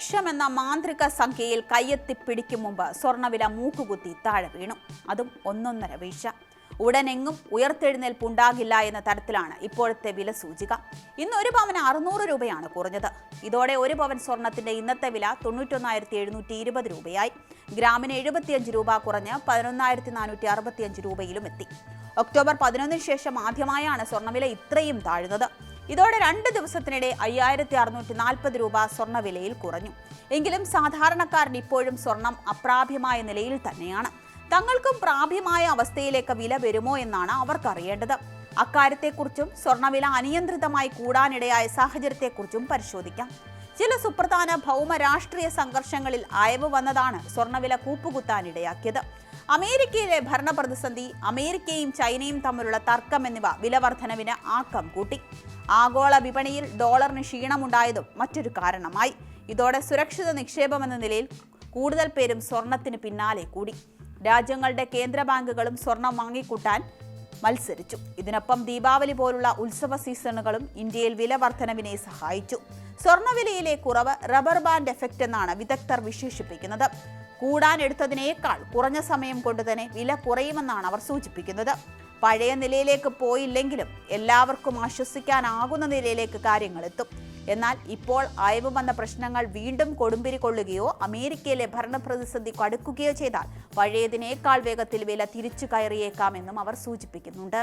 ലക്ഷം എന്ന മാന്ത്രിക സംഖ്യയിൽ കയ്യെത്തിപ്പിടിക്കും മുമ്പ് സ്വർണവില മൂക്കുകുത്തി താഴെ വീണു. അതും ഒന്നൊന്നര വീഴ്ച. ഉടനെങ്ങും ഉയർത്തെഴുന്നേൽപ്പുണ്ടാകില്ല എന്ന തരത്തിലാണ് ഇപ്പോഴത്തെ വില സൂചിക. ഇന്ന് ഒരു പവന് അറുന്നൂറ് രൂപയാണ് കുറഞ്ഞത്. ഇതോടെ ഒരു പവൻ സ്വർണത്തിന്റെ ഇന്നത്തെ വില തൊണ്ണൂറ്റൊന്നായിരത്തി എഴുന്നൂറ്റി ഇരുപത് രൂപയായി. ഗ്രാമിന് എഴുപത്തിയഞ്ച് രൂപ കുറഞ്ഞ് പതിനൊന്നായിരത്തി നാനൂറ്റി അറുപത്തിയഞ്ച് രൂപയിലും എത്തി. ഒക്ടോബർ പതിനൊന്നിന് ശേഷം ആദ്യമായാണ് സ്വർണവില ഇത്രയും താഴുന്നത്. ഇതോടെ രണ്ട് ദിവസത്തിനിടെ അയ്യായിരത്തി അറുന്നൂറ്റി നാൽപ്പത് രൂപ സ്വർണവിലയിൽ കുറഞ്ഞു. എങ്കിലും സാധാരണക്കാരൻ ഇപ്പോഴും സ്വർണം അപ്രാപ്യമായ നിലയിൽ തന്നെയാണ്. തങ്ങൾക്കും പ്രാപ്യമായ അവസ്ഥയിലേക്ക് വില വരുമോ എന്നാണ് അവർക്കറിയേണ്ടത്. അക്കാര്യത്തെക്കുറിച്ചും സ്വർണവില അനിയന്ത്രിതമായി കൂടാനിടയായ സാഹചര്യത്തെക്കുറിച്ചും പരിശോധിക്കാം. ചില സുപ്രധാന ഭൗമ രാഷ്ട്രീയ സംഘർഷങ്ങളിൽ അയവ് വന്നതാണ് സ്വർണവില കൂപ്പുകുത്താനിടയാക്കിയത്. അമേരിക്കയിലെ ഭരണ പ്രതിസന്ധി അമേരിക്കയും ചൈനയും തമ്മിലുള്ള തർക്കം എന്നിവ വിലവർധനവിന് ആക്കം കൂട്ടി. ആഗോള വിപണിയിൽ ഡോളറിന് ക്ഷീണമുണ്ടായതും മറ്റൊരു കാരണമായി. ഇതോടെ സുരക്ഷിത നിക്ഷേപമെന്ന നിലയിൽ കൂടുതൽ പേരും സ്വർണത്തിന് പിന്നാലെ കൂടി. രാജ്യങ്ങളുടെ കേന്ദ്ര ബാങ്കുകളും സ്വർണം വാങ്ങിക്കൂട്ടാൻ മത്സരിച്ചു. ഇതിനൊപ്പം ദീപാവലി പോലുള്ള ഉത്സവ സീസണുകളും ഇന്ത്യയിൽ വില വർധനവിനെ സഹായിച്ചു. സ്വർണവിലയിലെ കുറവ് റബ്ബർ ബാൻഡ് എഫക്റ്റ് എന്നാണ് വിദഗ്ധർ വിശേഷിപ്പിക്കുന്നത്. കൂടാനെടുത്തതിനേക്കാൾ കുറഞ്ഞ സമയം കൊണ്ട് തന്നെ വില കുറയുമെന്നാണ് അവർ സൂചിപ്പിക്കുന്നത്. പഴയ നിലയിലേക്ക് പോയില്ലെങ്കിലും എല്ലാവർക്കും ആശ്വസിക്കാനാകുന്ന നിലയിലേക്ക് കാര്യങ്ങൾ എത്തും. എന്നാൽ ഇപ്പോൾ അയവ് വന്ന പ്രശ്നങ്ങൾ വീണ്ടും കൊടുമ്പിരി കൊള്ളുകയോ അമേരിക്കയിലെ ഭരണപ്രതിസന്ധി കടുക്കുകയോ ചെയ്താൽ പഴയതിനേക്കാൾ വേഗത്തിൽ വില തിരിച്ചു കയറിയേക്കാമെന്നും അവർ സൂചിപ്പിക്കുന്നുണ്ട്.